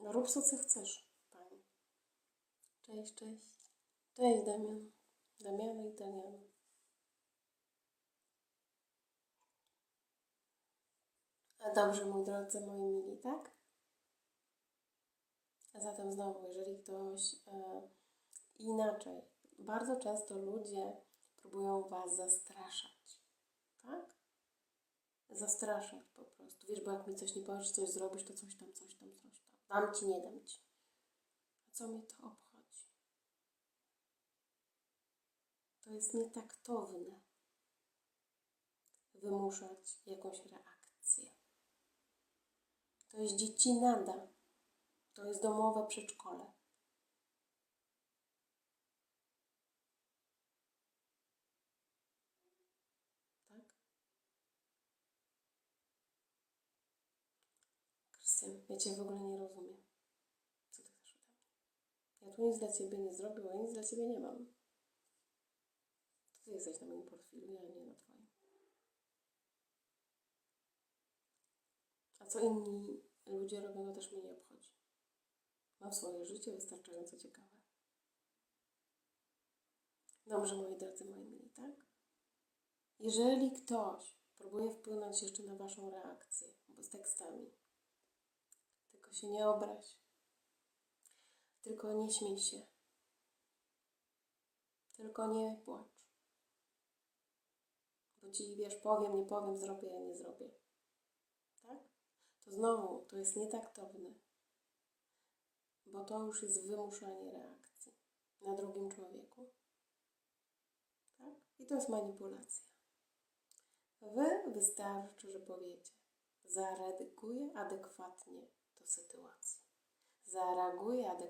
No rób co, chcesz, pani. Cześć, cześć. Cześć, Damian. Damiano Italiano. A dobrze, mój drodzy, moi mili, tak? A zatem znowu, jeżeli ktoś e, inaczej, bardzo często ludzie próbują was zastraszać, tak? Zastraszać po prostu. Wiesz, bo jak mi coś nie powiesz, coś zrobisz, to coś tam, coś tam, coś tam. Dam ci, nie dam ci. A co mnie to obchodzi? To jest nietaktowne wymuszać jakąś reakcję. To jest dziecinada. To jest domowe przedszkole. Tak? Krystian, ja Cię w ogóle nie rozumiem. Co Ty chcesz ode mnie? Ja tu nic dla Ciebie nie zrobię, ja nic dla Ciebie nie mam. Ty jesteś na moim profilu, ja nie na Twoim. A co inni ludzie robią, to też mnie nie obchodzi. Mam swoje życie wystarczająco ciekawe. Dobrze, moi drodzy, moi mili, tak? Jeżeli ktoś próbuje wpłynąć jeszcze na Waszą reakcję, bo z tekstami, tylko się nie obraź, tylko nie śmiej się, tylko nie płacz. Bo Ci, wiesz, powiem, nie powiem, zrobię, ja nie zrobię. Tak? To znowu, to jest nietaktowne, bo to już jest wymuszanie reakcji na drugim człowieku. Tak? I to jest manipulacja. Wy wystarczy, że powiecie, zareaguję adekwatnie do sytuacji. Zareaguję adekwatnie.